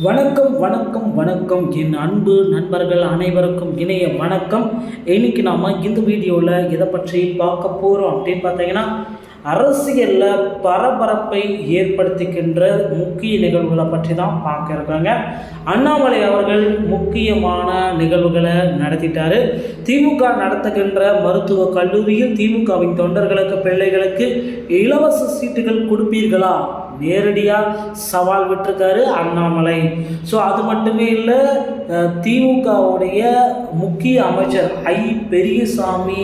வணக்கம் வணக்கம் வணக்கம். என் அன்பு நண்பர்கள் அனைவருக்கும் இணைய வணக்கம். இன்னைக்கு நாம் இந்த வீடியோவில் எதை பற்றி பார்க்க போகிறோம் அப்படின்னு பார்த்தீங்கன்னா அரசியலில் பரபரப்பை ஏற்படுத்துகின்ற முக்கிய நிகழ்வுகளை பற்றி தான் பார்க்க இருக்காங்க அண்ணாமலை அவர்கள் முக்கியமான நிகழ்வுகளை நடத்திட்டார். திமுக நடத்துகின்ற மருத்துவ கல்லூரியில் திமுகவின் தொண்டர்களுக்கு பிள்ளைகளுக்கு இலவச சீட்டுகள் கொடுப்பீர்களா? நேரடியாக சவால் விட்டுருக்காரு அண்ணாமலை. ஸோ அது மட்டுமே இல்லை திமுகவுடைய முக்கிய அமைச்சர் ஐ. பெரியசாமி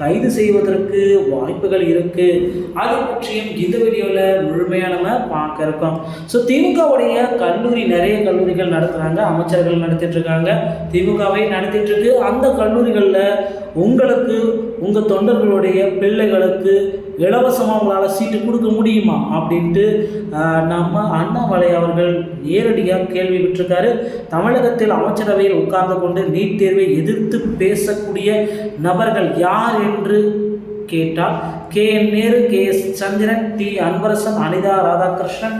கைது செய்வதற்கு வாய்ப்புகள் இருக்குது அது பற்றியும் இந்த வீடியோவில் முழுமையாக நம்ம பார்க்க இருக்கோம். ஸோ திமுகவுடைய கல்லூரி நிறைய கல்லூரிகள் நடத்துகிறாங்க அமைச்சர்கள் நடத்திட்டு இருக்காங்க திமுகவை நடத்திட்டு இருக்கு அந்த கல்லூரிகளில் உங்களுக்கு உங்கள் தொண்டர்களுடைய பிள்ளைகளுக்கு இலவசமாக உங்களால் சீட்டு கொடுக்க முடியுமா? அப்படின்ட்டு நம்ம அண்ணாமலை அவர்கள் நேரடியாக கேள்வி விட்டிருக்காரு. தமிழகத்தில் அமைச்சரவையில் உட்கார்ந்து கொண்டு நீட் தேர்வை எதிர்த்து பேசக்கூடிய நபர்கள் யார் என்று கேட்டால் K. N. Nehru K. S. Chandran T. Anbarasan Anitha Radhakrishnan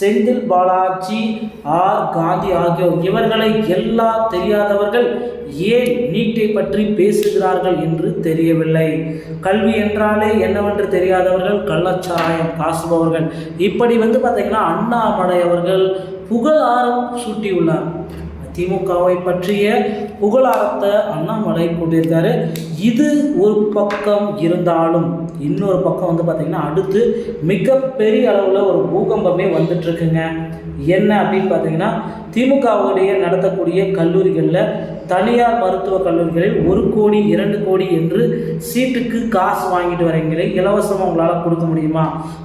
Senthil Balaji R. Gandhi ஆகியோர். இவர்களை எல்லா தெரியாதவர்கள் ஏன் நீட்டை பற்றி பேசுகிறார்கள் என்று தெரியவில்லை. கல்வி என்றாலே என்னவென்று தெரியாதவர்கள் கள்ளச்சாராயம் காசுபவர்கள். இப்படி வந்து பார்த்தீங்கன்னா அண்ணாமலை அவர்கள் புகழாரம் சூட்டியுள்ளார். திமுகவை பற்றிய புகழாரத்தை அண்ணாமலை கொண்டிருக்காரு இது ஒரு பக்கம் இருந்தாலும் இன்னொரு பக்கம் வந்து பார்த்திங்கன்னா அடுத்து மிகப்பெரிய அளவில் ஒரு பூகம்பமே வந்துட்டுருக்குங்க. என்ன அப்படின்னு பார்த்தீங்கன்னா திமுகவுடைய நடத்தக்கூடிய கல்லூரிகளில் தனியார் மருத்துவக் கல்லூரிகளில் ஒரு கோடி இரண்டு கோடி என்று சீட்டுக்கு காசு வாங்கிட்டு வரீங்களே இலவசமாக உங்களால் கொடுக்க முடியுமா?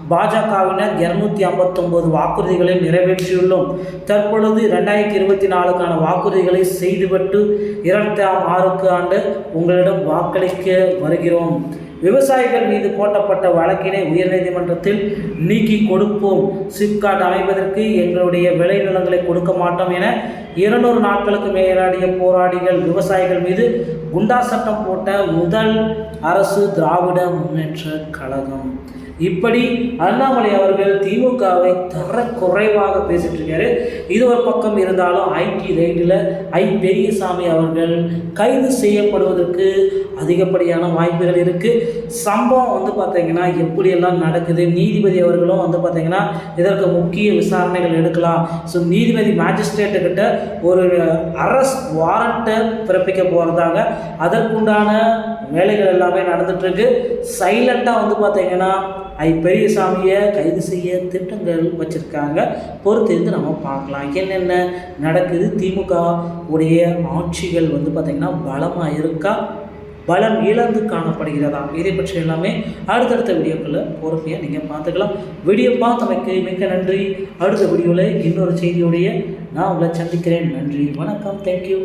பாஜகவினர் இரநூத்தி ஐம்பத்தொம்போது வாக்குறுதிகளை நிறைவேற்றியுள்ளோம். தற்பொழுது ரெண்டாயிரத்தி இருபத்தி நாலுக்கான வாக்குறுதிகளை செய்துவிட்டு இரண்டாம் ஆறுக்கு ஆண்டு உங்களிடம் வாக்களிக்க வருகிறோம். விவசாயிகள் மீது போட்டப்பட்ட வழக்கினை உயர்நீதிமன்றத்தில் நீக்கி கொடுப்போம். சிப்காட் அமைப்பதற்கு எங்களுடைய விளைநிலங்களை கொடுக்க மாட்டோம் என இருநூறு நாட்களுக்கு மேலாடிய போராடிகள் விவசாயிகள் மீது குண்டா சட்டம் போட்ட முதல் அரசு திராவிட முன்னேற்ற கழகம். இப்படி அண்ணாமலை அவர்கள் திமுகவை தர குறைவாக பேசிட்டு இருக்காரு. இது ஒரு பக்கம் இருந்தாலும் ஐடி ரைடில் ஐ பெரியசாமி அவர்கள் கைது செய்யப்படுவதற்கு அதிகப்படியான வாய்ப்புகள் இருக்குது சம்பவம் வந்து பார்த்திங்கன்னா எப்படியெல்லாம் நடக்குது? நீதிபதி அவர்களும் வந்து பார்த்திங்கன்னா இதற்கு முக்கிய விசாரணைகள் எடுக்கலாம். ஸோ நீதிபதி மேஜிஸ்ட்ரேட்டுக்கிட்ட ஒரு அரஸ்ட் வாரண்ட்டை பிறப்பிக்க போகிறதாங்க அதற்குண்டான வேலைகள் எல்லாமே நடந்துகிட்ருக்கு சைலண்ட்டாக வந்து பார்த்திங்கன்னா ஐ பெரியசாமியை கைது செய்ய திட்டங்கள் வச்சுருக்காங்க. பொறுத்திருந்து நம்ம பார்க்கலாம். என்னென்ன நடக்குது? திமுக உடைய ஆட்சிகள் வந்து பார்த்திங்கன்னா பலமாக இருக்கா? பலம் இழந்து காணப்படுகிறதா? இதை பற்றி எல்லாமே அடுத்தடுத்த வீடியோக்களில் பொறுமையாக நீங்கள் பார்த்துக்கலாம். வீடியோ பார்த்தமைக்கு மிக்க நன்றி. அடுத்த வீடியோவில் இன்னொரு செய்தியோடைய நான் உங்களை சந்திக்கிறேன். நன்றி. வணக்கம். தேங்க்யூ